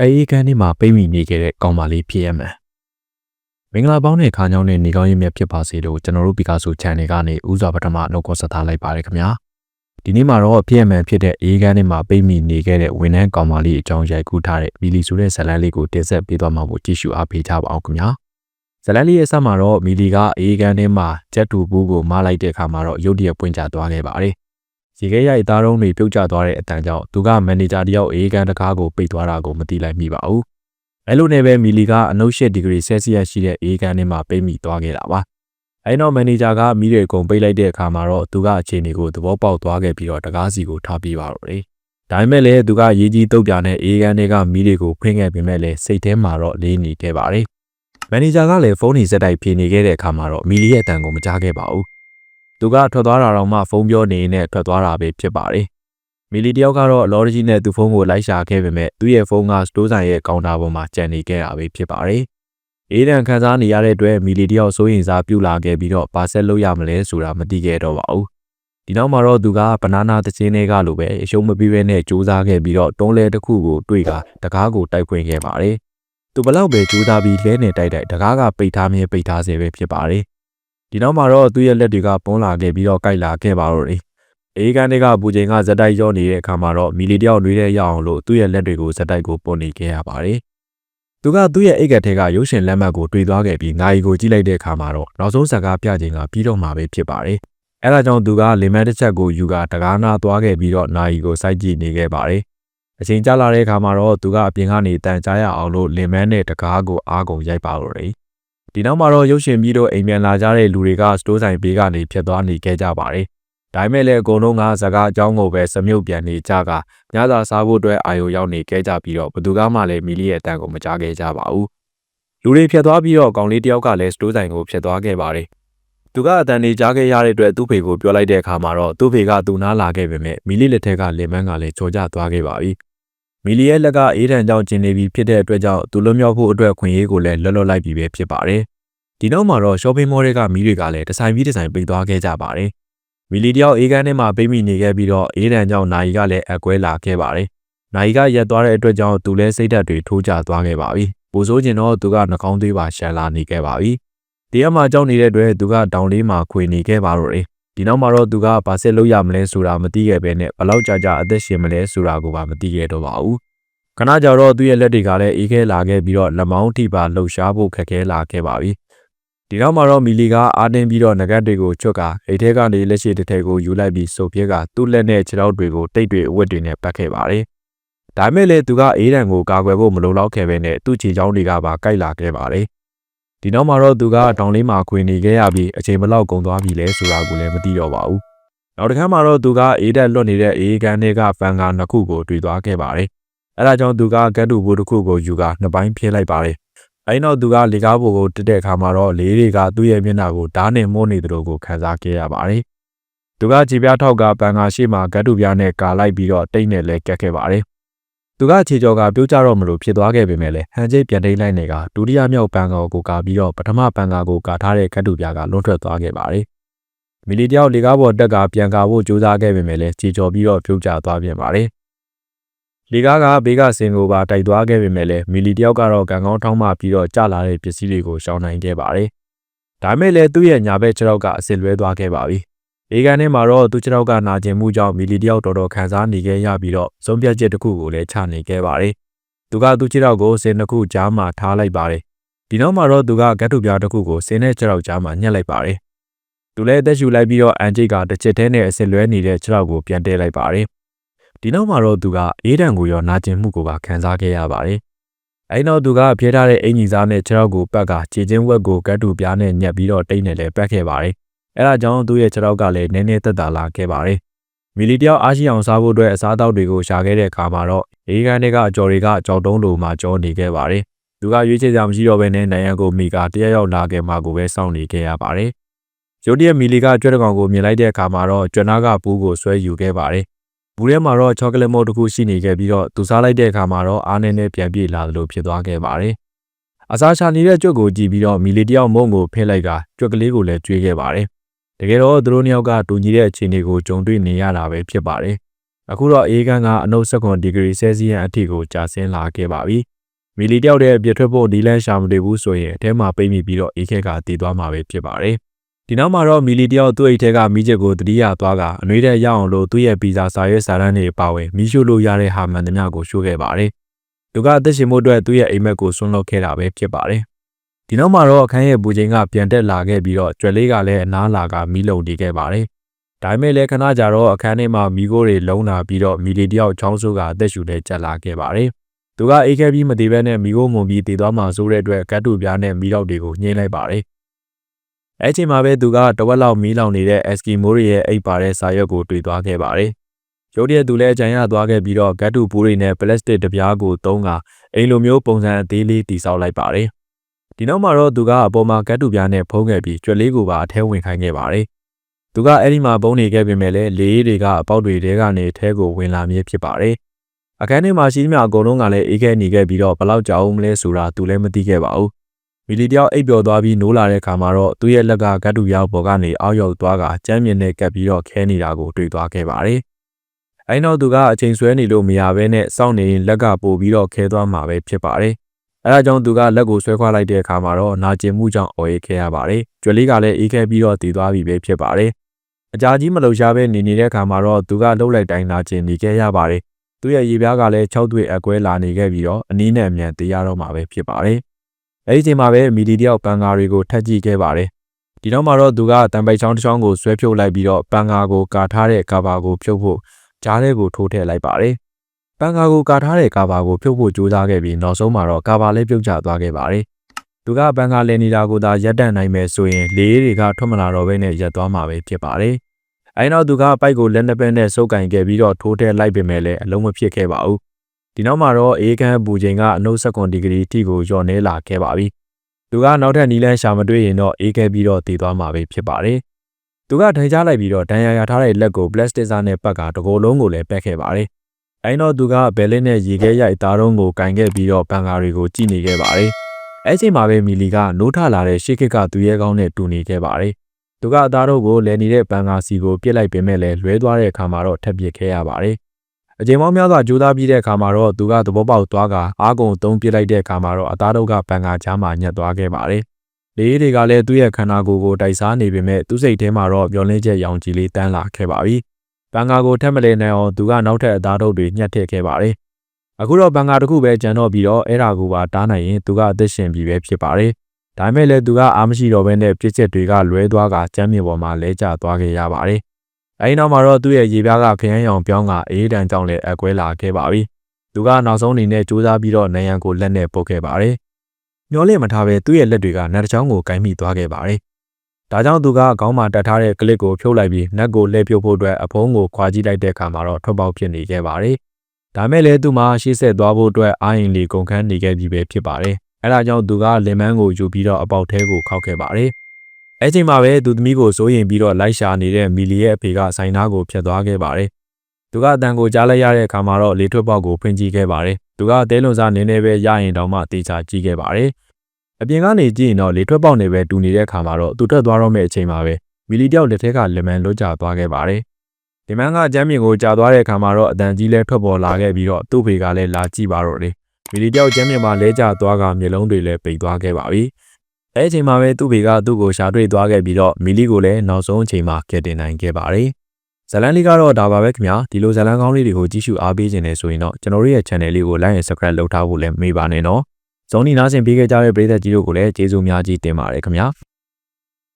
အေးကန်းထဲမှာပိတ်မိနေခဲ့တဲ့ကောင်မလေးဖြစ်ရမယ်မင်္ဂလာပေါင်းနဲ့ခါညောင်းနဲ့နေကောင်းရေးမြတ်ဖြစ်ပါစေလို့ကျွန်တော်တို့ပီကာဆို channel ကနေဥစွာပထမနှုတ်ခွန်းဆက်ထားလိုက်ပါရခင်ဗျာဒီနေ့မှာတော့ဖြစ်ရမှန်ဖြစ်တဲ့အေးကန်းထဲမှာပိတ်မိနေခဲ့တဲ့ဝန်ထမ်းကောင်မလေးအကြောင်းရိုက်ကူးထားတဲ့မီလီဆိုတဲ့ဇာတ်လမ်းလေးကိုတင်ဆက်ပေးသွားမှာကိုကြည့်ရှုအားပေးကြပါအောင်ခင်ဗျာဇာတ်လမ်းလေးရဲ့ဆက်မှာတော့မီလီကအေးကန်းထဲမှာဂျက်တူဘူးကိုမလိုက်တဲ့အခါမှာတော့ရုတ်တရက်ပွင့်ကျသွားခဲ့ပါတယ် ရေခဲရိုက်သားတုံးတွေပြုတ်ကျသွားတဲ့အတန်ကြောင့်သူကမန်နေဂျာတယောက်အေးကန်တကားကိုပိတ်သွားတာကိုမသိလိုက်မိပါဘူး။အဲလိုနဲ့ပဲမီလီကအနှုတ်ရှက်ဒီဂရီဆယ်စီယပ်ရှိတဲ့အေးကန်ထဲမှာပိတ်မိသွားခဲ့တာပါ။အဲနောက်မန်နေဂျာကမီးတွေအကုန်ပိတ်လိုက်တဲ့အခါမှာတော့သူကအခြေအနေကိုသဘောပေါက်သွားခဲ့ပြီးတော့တကားစီကိုထားပြပါတော့တယ်။ဒါပေမဲ့လည်းသူကရေးကြီးတုတ်ပြနဲ့အေးကန်တွေကမီးတွေကိုဖွင့်ခဲ့ပေမဲ့လည်းစိတ်ထဲမှာတော့လေးနေခဲ့ပါတယ်။မန်နေဂျာကလည်းဖုန်းနေစက်တိုက်ဖြေနေခဲ့တဲ့အခါမှာတော့မီလီရဲ့အတန်ကိုမကြားခဲ့ပါဘူး။ သူကထွက်သွားတာတော့မှဖုန်းပြောနေနဲ့ထွက်သွားတာပဲဖြစ်ပါတယ်။မီလီတယောက်ကတော့အလော်ဂျီနဲ့သူ့ဖုန်းကိုလိုက်ရှာခဲ့ပေမဲ့သူ့ရဲ့ဖုန်းကစတိုးဆိုင်ရဲ့ကောင်တာပေါ်မှာကျန်နေခဲ့တာပဲဖြစ်ပါတယ်။အေးဒန်ခံစားနေရတဲ့အတွက်မီလီတယောက်စိုးရင်စားပြုတ်လာခဲ့ပြီးတော့ပါဆက်လုပ်ရမလဲဆိုတာမသိခဲ့တော့ပါဘူး။ဒီနောက်မှာတော့သူကဘနာနာတချင်းတွေကလိုပဲအရှုံးမပြီးဘဲနဲ့စူးစမ်းခဲ့ပြီးတော့တွန်းလဲတစ်ခုကိုတွေ့ကတကားကိုတိုက်ခွင့်ခဲ့ပါတယ်။သူဘလောက်ပဲစူးစမ်းပြီးလဲနေတိုက်တိုက်တကားကပိတ်ထားမြဲပိတ်ထားစေပဲဖြစ်ပါတယ်။ ဒီနောက်မှာတော့သူ့ရဲ့လက်တွေကပွန်းလာခဲ့ပြီးတော့ကြိုက်လာခဲ့ပါတော့တယ်။အေးကန်တွေကဘူချိန်ကဇက်တိုက်ရောနေတဲ့အခါမှာတော့မီလီတယောက်နှွေးတဲ့ရအောင်လို့သူ့ရဲ့လက်တွေကိုဇက်တိုက်ကိုပွန်နေခဲ့ရပါတယ်။သူကသူ့ရဲ့အိတ်ကထဲကရုပ်ရှင်လက်မှတ်ကိုတွေ့သွားခဲ့ပြီးနိုင်ကိုကြည့်လိုက်တဲ့အခါမှာတော့နောက်ဆုံးဇာကားပြချိန်ကပြီးတော့မှာပဲဖြစ်ပါတယ်။အဲဒါကြောင့်သူကလင်မန်တစ်ချက်ကိုယူကတကားနာသွားခဲ့ပြီးတော့နိုင်ကိုစိုက်ကြည့်နေခဲ့ပါတယ်။အချိန်ကြာလာတဲ့အခါမှာတော့သူကအပြင်ကနေတန်ကြားရအောင်လို့လင်မန်းနဲ့တကားကိုအားကုန်ရိုက်ပါတော့တယ်။ ဒီနောက်မှာတော့ရုပ်ရှင်ပြီးတော့အိမ်ပြန်လာကြတဲ့လူတွေကစတိုးဆိုင်ဘေးကနေဖြတ်သွားနေခဲ့ကြပါတယ်။ဒါပေမဲ့လည်းအကုန်လုံးကစကားအကြောင်းကိုပဲစမြုပ်ပြန်နေကြကညစာစားဖို့အတွက်အာရုံရောက်နေခဲ့ကြပြီးတော့ဘသူကမှလည်းမီလီရဲ့အတန်ကိုမကြားခဲ့ကြပါဘူး။လူတွေဖြတ်သွားပြီးတော့ကောင်လေးတယောက်ကလည်းစတိုးဆိုင်ကိုဖြတ်သွားခဲ့ပါတယ်။သူကအတန်လေးကြားခဲ့ရတဲ့အတွက်သူ့ဖေကိုပြောလိုက်တဲ့အခါမှာတော့သူ့ဖေကသူ့နားလာခဲ့ပေမဲ့မီလီလက်ထက်ကလင်မန်းကလည်းကြော်ကြသွားခဲ့ပါပြီ။ မီလီရဲ့လက်ကအေးတန်ကြောင့်ကျင်နေပြီးဖြစ်တဲ့အတွက်ကြောင့်သူလွတ်မြောက်ဖို့အတွက်ခွင့်ရေးကိုလည်းလွတ်လွတ်လိုက်ပြီးပဲဖြစ်ပါတယ်။ဒီနောက်မှာတော့ shopping mall တွေကမီးတွေကလည်းဒီဇိုင်းပြီးဒီဇိုင်းပိတ်သွားခဲ့ကြပါတယ်။မီလီတယောက်အေးကန်းထဲမှာပိတ်မိနေခဲ့ပြီးတော့အေးတန်ကြောင့်နိုင်ကလည်းအကွဲလာခဲ့ပါတယ်။နိုင်ကရက်သွားတဲ့အတွက်ကြောင့်သူလည်းစိတ်ဓာတ်တွေထိုးကျသွားခဲ့ပါပြီ။ပိုဆိုးကျင်တော့သူကနှကောင်းသေးပါရှန်လာနေခဲ့ပါပြီ။တရားမှာကြောက်နေတဲ့အတွက်သူကတောင်လေးမှာခွေနေခဲ့ပါတော့တယ်။ ဒီနောက်မှာတော့သူကဘာဆက်လုပ်ရမလဲဆိုတာမသိခဲ့ပဲနဲ့ဘလောက်ကြာကြာအသက်ရှင်မလဲဆိုတာကိုပါမသိခဲ့တော့ပါဘူး။ခဏကြာတော့သူ့ရဲ့လက်တွေကလည်းအေးခဲလာခဲ့ပြီးတော့လက်မောင်းထိပါလှုပ်ရှားဖို့ခက်ခဲလာခဲ့ပါပြီ။ဒီနောက်မှာတော့မီလီကအာတင်းပြီးတော့ငကတ်တွေကိုချွတ်ကအိတ်ထဲကနေလက်ရှိတစ်ထည်ကိုယူလိုက်ပြီးစုပ်ပြက်ကသူ့လက်နဲ့ခြေထောက်တွေကိုတိတ်တွေအဝတ်တွေနဲ့ပတ်ခဲ့ပါတယ်။ဒါမဲ့လည်းသူကအေးတံကိုကာကွယ်ဖို့မလုံလောက်ခဲ့ပဲနဲ့သူ့ခြေချောင်းတွေကပါကိုက်လာခဲ့ပါတယ်။ ဒီနောက်မှာတော့သူကတောင်လေးမှာခွေနေခဲ့ရပြီးအချိန်ဘလောက်ကုန်သွားပြီလဲဆိုတာကိုလည်းမသိတော့ပါဘူး။နောက်တစ်ခါမှတော့သူကအေးတက်လွတ်နေတဲ့အေးကန်တွေကဖန်ကာနှစ်ခုကိုတွေ့သွားခဲ့ပါတယ်။အဲဒါကြောင့်သူကကတ်တူဘူးတစ်ခုကိုယူကနှစ်ပိုင်းဖြဲလိုက်ပါတယ်။အဲဒီနောက်သူကလေကားပေါ်ကိုတက်တဲ့အခါမှာတော့လေးတွေကသူ့ရဲ့မျက်နှာကိုဓာတ်နဲ့မိုးနေသလိုကိုခံစားခဲ့ရပါတယ်။သူကခြေပြားထောက်ကပန်ကာရှိမှကတ်တူပြားနဲ့ကာလိုက်ပြီးတော့တိတ်နဲ့လဲကက်ခဲ့ပါတယ်။ သူကခြေကြော်ကပြိုးကြတော့မလို့ဖြစ်သွားခဲ့ပေမဲ့လည်းဟန်ကျိတ်ပြန်တိတ်လိုက်နေကဒုတိယမြောက်ပန်ကာကိုကာပြီးတော့ပထမပန်ကာကိုကာထားတဲ့ကတ်တူပြားကလွန်ထွက်သွားခဲ့ပါတယ်။မီလီတယောက်လေကားပေါ်တက်ကပြန်ကာဖို့ကြိုးစားခဲ့ပေမဲ့လည်းခြေကြော်ပြီးတော့ပြုတ်ကျသွားပြန်ပါတယ်။လေကားကဘေးကစင်ကိုပါတိုက်သွားခဲ့ပေမဲ့လည်းမီလီတယောက်ကတော့ကံကောင်းထောင်းမှပြီးတော့ကျလာတဲ့ပစ္စည်းတွေကိုရှောင်နိုင်ခဲ့ပါတယ်။ဒါမဲ့လည်းသူ့ရဲ့ညာဘက်ခြေထောက်ကအစ်စ်လွဲသွားခဲ့ပါပြီ။ လေကန်ထဲမှာတော့သူ့ခြေထောက်ကနာကျင်မှုကြောင့်မီလီတယောက်တော်တော်ခံစားနေခဲ့ရပြီးတော့ဆုံးဖြတ်ချက်တစ်ခုကိုလည်းချနေခဲ့ပါတယ်။သူကသူ့ခြေထောက်ကိုစင်တစ်ခုကြားမှာထားလိုက်ပါတယ်။ဒီနောက်မှာတော့သူကဂတ်ထုပြားတစ်ခုကိုစင်တဲ့ခြေထောက်ကြားမှာညှက်လိုက်ပါတယ်။သူလည်းအသက်ရှူလိုက်ပြီးတော့အန်ဂျိတ်ကတစ်ချက်တည်းနဲ့အစ်စ်လွဲနေတဲ့ခြေထောက်ကိုပြန်တဲလိုက်ပါတယ်။ဒီနောက်မှာတော့သူကအေးတံကိုရောနာကျင်မှုကိုပါခံစားခဲ့ရပါတယ်။အဲဒီနောက်သူကဖျဲထားတဲ့အင်ကြီးစားနဲ့ခြေထောက်ကိုပတ်ကခြေချင်းဝက်ကိုကတ်တူပြားနဲ့ညက်ပြီးတော့တိတ်နဲ့လည်းပတ်ခဲ့ပါတယ်။ အဲဒါကြောင့်သူ့ရဲ့ခြေထောက်ကလည်းနည်းနည်းသက်သာလာခဲ့ပါတယ်။မီလီတယောက်အားရှိအောင်စားဖို့အတွက်အစားအသောက်တွေကိုရှာခဲ့တဲ့အခါမှာတော့အေးကန်တွေကအကြော်တွေကကြောက်တုံးလိုမှကြောနေခဲ့ပါတယ်။သူကရွေးချယ်စရာမရှိတော့ဘဲနဲ့နိုင်ရန်ကိုမိကတရရောက်လာခဲ့မှကိုပဲစောင့်နေခဲ့ရပါတယ်။ရုတ်တရက်မီလီကကြွက်တကောင်ကိုမြင်လိုက်တဲ့အခါမှာတော့ကျွမ်းနာကပူးကိုဆွဲယူခဲ့ပါတယ်ဘူးထဲမှာတော့ချောကလက်မုတ်တစ်ခုရှိနေခဲ့ပြီးတော့သူစားလိုက်တဲ့အခါမှာတော့အားနည်းနဲ့ပြန်ပြေးလာသလိုဖြစ်သွားခဲ့ပါတယ်။အစားချနေတဲ့ကြွက်ကိုကြည့်ပြီးတော့မီလီတယောက်မုံကိုဖဲလိုက်ကကြွက်ကလေးကိုလည်းကျွေးခဲ့ပါတယ်။ တကယ်တော့သူတို့နှစ်ယောက်ကတူညီတဲ့အခြေအနေကိုကြုံတွေ့နေရတာပဲဖြစ်ပါတယ်အခုတော့အေးခန်းကအနုတ်7ဒီဂရီဆဲစီယံအထိကိုကျဆင်းလာခဲ့ပါပြီမီလီတယောက်တည်းပြစ်ထွက်ဖို့ဒီလန်ရှာမတွေ့ဘူးဆိုရင်အထဲမှာပိတ်မိပြီးတော့အေးခဲကတည်သွားမှာပဲဖြစ်ပါတယ်ဒီနောက်မှာတော့မီလီတယောက်သူ့အိတ်ထဲကမိချက်ကိုတတိယသွားကအနှွေးတဲ့ရအောင်လို့သူ့ရဲ့ဗီဇာစာရွက်စာတမ်းတွေပါဝင်မီးရှို့လို့ရတဲ့ဟာမှန်သမျှကိုရှို့ခဲ့ပါတယ်သူကအသက်ရှင်မှုအတွက်သူ့ရဲ့အိမ်မက်ကိုဆွန့်လွတ်ခဲ့တာပဲဖြစ်ပါတယ် ဒီနောက်မှာတော့အခန်းရဲ့ဘူချိန်ကပြန်တက်လာခဲ့ပြီးတော့ကျွဲလေးကလည်းအနားလာကမီးလုံတီးခဲ့ပါတယ်ဒါပေမဲ့လည်းခဏကြာတော့အခန်းထဲမှာမီးခိုးတွေလုံးလာပြီးတော့မီလီတယောက်ချောင်းဆိုးကအသက်ရှူတဲ့ကြက်လာခဲ့ပါတယ်။သူကအေးခဲပြီးမသေးဘဲနဲ့မီးခိုးမုံပြီးတည်သွားမှဆိုတဲ့အတွက်ကတ်တူပြားနဲ့မီးလောက်တွေကိုညှိလိုက်ပါတယ်။အဲချိန်မှာပဲသူကတဝက်လောက်မီးလောင်နေတဲ့အက်စကီမိုးတွေရဲ့အိပ်ပါတဲ့စာရွက်ကိုတွေ့သွားခဲ့ပါတယ်။ရုတ်တရက်သူလည်းအကြံရသွားခဲ့ပြီးတော့ကတ်တူပူးတွေနဲ့ပလတ်စတစ်တပြားကိုသုံးကအိမ်လိုမျိုးပုံစံအသေးလေးတည်ဆောက်လိုက်ပါတယ်။ ဒီနောက်မှာတော့သူကအပေါ်မှာကတ်တူပြားနဲ့ဖုံးခဲ့ပြီးကြွက်လေးကိုပါအထဲဝင်ခိုင်းခဲ့ပါတယ်။သူကအဲ့ဒီမှာပုံနေခဲ့ပေမဲ့လည်းလေအေးတွေကအပေါက်တွေတဲကနေထဲကိုဝင်လာမြဲဖြစ်ပါတယ်။အခန်းထဲမှာရှိသမျှအကုန်လုံးကလည်းအေးခဲနေခဲ့ပြီးတော့ဘလောက်ကြာအောင်မလဲဆိုတာသူလည်းမသိခဲ့ပါဘူး။မီလီတယောက်အိပ်ပျော်သွားပြီးနိုးလာတဲ့အခါမှာတော့သူ့ရဲ့လက်ကဂတ်တူရောက်ပေါ်ကနေအောက်ရောက်သွားကကျမ်းမြင်နဲ့ကပ်ပြီးတော့ခဲနေတာကိုတွေ့သွားခဲ့ပါတယ်။အဲနောက်သူကအချိန်ဆွဲနေလို့မရဘဲနဲ့စောင့်နေရင်လက်ကပို့ပြီးတော့ခဲသွားမှာပဲဖြစ်ပါတယ်။ အဲဒါကြောင့်သူကလက်ကိုဆွဲခွာလိုက်တဲ့အခါမှာတော့နာကျင်မှုကြောင့်အော်ရခဲရပါတယ်။ကျွဲလေးကလည်းအေးခဲပြီးတော့တည်သွားပြီပဲဖြစ်ပါတယ်။အကြာကြီးမလုံရှားပဲနေနေတဲ့အခါမှာတော့သူကလှုပ်လိုက်တိုင်းနာကျင်နေခဲ့ရပါတယ်။သူ့ရဲ့ရေပြားကလည်း၆တွေ့အကွဲလာနေခဲ့ပြီးတော့အနည်းနဲ့အမြန်တည်ရတော့မှာပဲဖြစ်ပါတယ်။အဲဒီချိန်မှာပဲမီဒီတယောက်ပန်ကာတွေကိုထက်ကြည့်ခဲ့ပါတယ်။ဒီနောက်မှာတော့သူကတံပိုက်ချောင်းတစ်ချောင်းကိုဆွဲဖြုတ်လိုက်ပြီးတော့ပန်ကာကိုကာထားတဲ့ကာဘာကိုဖြုတ်ဖို့ကြားထဲကိုထိုးထည့်လိုက်ပါတယ်။ ပန်ကာကိုကာထားတဲ့ကာဘာကိုဖြုတ်ဖို့ကြိုးစားခဲ့ပြီးနောက်ဆုံးမှာတော့ကာဘာလည်းပြုတ်ကျသွားခဲ့ပါတယ်။သူကပန်ကာလည်နေတာကိုသာရပ်တန့်နိုင်မယ်ဆိုရင်လေးတွေကထွက်မလာတော့ဘဲနဲ့ရပ်သွားမှာပဲဖြစ်ပါတယ်။အဲနောက်သူကပိုက်ကိုလက်နှစ်ဖက်နဲ့စုပ်ကင်ခဲ့ပြီးတော့ထိုးထည့်လိုက်ပေမဲ့လည်းအလုံးမဖြစ်ခဲ့ပါဘူး။ဒီနောက်မှာတော့အေးခမ်းပူချိန်ကအနုတ်စက္ကွန်ဒီဂရီထိကိုလျော့နေလာခဲ့ပါပြီ။သူကနောက်ထပ်နီလန်းရှာမတွေ့ရင်တော့အေးခဲပြီးတော့တည်သွားမှာပဲဖြစ်ပါတယ်။သူကထိုင်ချလိုက်ပြီးတော့ဒဏ်ရာရထားတဲ့လက်ကိုပလတ်စတစ်စာနဲ့ပတ်ကတကိုယ်လုံးကိုလည်းပက်ခဲ့ပါတယ်။ အဲနောက်သူကဘယ်လင်းနဲ့ရေခဲရိုက်သားတုံးကိုကင်ခဲ့ပြီးတော့ပန်ကာတွေကိုကြည့်နေခဲ့ပါတယ်။အဲချိန်မှာပဲမီလီကနိုးထလာတဲ့ရှေ့ခက်ကသူရဲကောင်းနဲ့တူနေခဲ့ပါတယ်။သူကအသားတို့ကိုလည်နေတဲ့ပန်ကာစီကိုပြစ်လိုက်ပေမဲ့လည်းလွဲသွားတဲ့အခါမှာတော့ထပ်ပစ်ခဲ့ရပါတယ်။အချိန်ပေါင်းများစွာကြိုးစားပြီးတဲ့အခါမှာတော့သူကသဘောပေါက်သွားကအားကုန်သုံးပစ်လိုက်တဲ့အခါမှာတော့အသားတို့ကပန်ကာချားမှညက်သွားခဲ့ပါတယ်။လေးတွေကလည်းသူ့ရဲ့ခန္ဓာကိုယ်ကိုတိုက်စားနေပေမဲ့သူ့စိတ်ထဲမှာတော့မျောလင်းချက်ရောင်ကြီးလေးတန်းလာခဲ့ပါပြီ။ ပန်ကာကိုထက်မလဲနိုင်အောင်သူကနောက်ထပ်အသားတို့တွေညှက်ထည့်ခဲ့ပါတယ်။အခုတော့ပန်ကာတစ်ခုပဲကျန်တော့ပြီးတော့အဲ့ဒါကိုပါတားနိုင်ရင်သူကအသက်ရှင်ပြီးပဲဖြစ်ပါတယ်။ဒါပေမဲ့လည်းသူကအားမရှိတော့ဘဲနဲ့ပြစ်ချက်တွေကလွဲသွားကကျမ်းမြေပေါ်မှာလဲကျသွားခဲ့ရပါတယ်။အဲဒီနောက်မှာတော့သူ့ရဲ့ရေပြားကခရမ်းရောင်ပြောင်းကအေးတန်ကြောင့်လည်းအကွဲလာခဲ့ပါပြီ။သူကနောက်ဆုံးအနေနဲ့စူးစမ်းပြီးတော့နယံကိုလက်နဲ့ပုတ်ခဲ့ပါတယ်။မျောလင့်မထားပဲသူ့ရဲ့လက်တွေကနတ်ချောင်းကိုကင်မိသွားခဲ့ပါတယ်။ ဒါကြောင့်သူကခေါင်းမှာတက်ထားတဲ့ကလစ်ကိုဖြုတ်လိုက်ပြီးနက်ကိုလှည့်ပြုတ်ဖို့အတွက်အဖုံးကိုခွာကြည့်လိုက်တဲ့အခါမှာတော့ထွက်ပေါက်ဖြစ်နေခဲ့ပါတယ်။ဒါမဲ့လည်းသူမှရှေ့ဆက်သွားဖို့အတွက်အာရင်လီကုန်ခန်းနေခဲ့ပြီပဲဖြစ်ပါတယ်။အဲဒါကြောင့်သူကလင်မန်းကိုယူပြီးတော့အပေါက်ထဲကိုခောက်ခဲ့ပါတယ်။အဲချိန်မှာပဲသူသမီးကိုစိုးရင်ပြီးတော့လိုက်ရှာနေတဲ့မီလီရဲ့အဖေကဆိုင်သားကိုဖျက်သွားခဲ့ပါတယ်။သူကအတန်ကိုကြားလိုက်ရတဲ့အခါမှာတော့လေထွက်ပေါက်ကိုဖွင့်ကြည့်ခဲ့ပါတယ်။သူကတဲလွန်စားနင်းနေပဲရရင်တောင်မှတေချာကြည့်ခဲ့ပါတယ်။ အပြင်ကနေကြည့်ရင်တော့လေထွက်ပေါက်နေပဲတူနေတဲ့အခါမှာတော့သူထွက်သွားတော့မယ့်အချိန်မှာပဲမီလီတယောက်လက်ထက်ကလင်မန်လွတ်ကျသွားခဲ့ပါတယ်။ဒီမန်ကကျမ်းမြင်ကိုကြာသွားတဲ့အခါမှာတော့အတန်ကြီးလဲထွက်ပေါ်လာခဲ့ပြီးတော့သူ့ဖေကလည်းလာကြည့်ပါတော့တယ်။မီလီတယောက်ကျမ်းမြင်မှာလဲကျသွားကမျက်လုံးတွေလည်းပိတ်သွားခဲ့ပါပြီ။အဲအချိန်မှာပဲသူ့ဖေကသူ့ကိုရှာတွေ့သွားခဲ့ပြီးတော့မီလီကိုလည်းနောက်ဆုံးအချိန်မှာကယ်တင်နိုင်ခဲ့ပါတယ်။ဇလန်လေးကတော့ဒါပါပဲခင်ဗျာဒီလိုဇလန်ကောင်းလေးတွေကိုကြည့်ရှုအားပေးခြင်းနဲ့ဆိုရင်တော့ကျွန်တော်တို့ရဲ့ channel လေးကို like and subscribe လုပ်ထားဖို့လည်းမေ့ပါနဲ့နော်။ ဇုံနီနားဆင်ပေးခဲ့ကြတဲ့ပရိသတ်ကြီးတို့ကိုလည်းကျေးဇူးများကြီးတင်ပါတယ်ခင်ဗျာ။